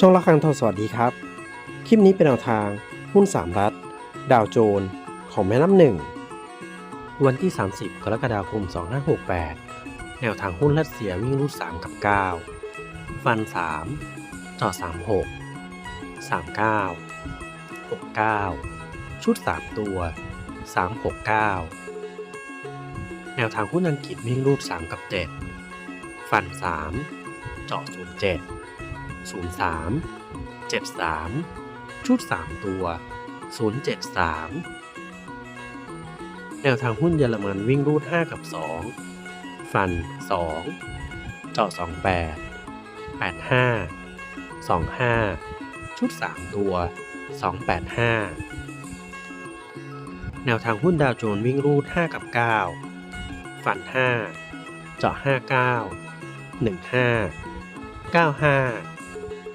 ช่องละครังทองสวัสดีครับ คลิปนี้เป็นแนวทางหุ้นสามรัฐ ดาวโจน ของแม่น้ำหนึ่ง วันที่ 30 กรกฎาคม 2568 แนวทางหุ้นรัสเซียวิ่งรูด3กับ 9 ฟัน 3 จอ36 39 69 ชุด 3 ตัว 369 แนวทางหุ้นอังกฤษวิ่งรูด3กับ 7 ฟัน 3 เจาะ 07 03 73 ชุด 3 ตัว 073 แนวทางหุ้นเยอรมันวิ่งรูด 5 กับ 2 ฟัน 2 เจาะ 28 85 25 ชุด 3 ตัว 285 แนวทางหุ้นดาวโจนส์วิ่งรูด 5 กับ 9 ฟัน 5 เจาะ 59 15 95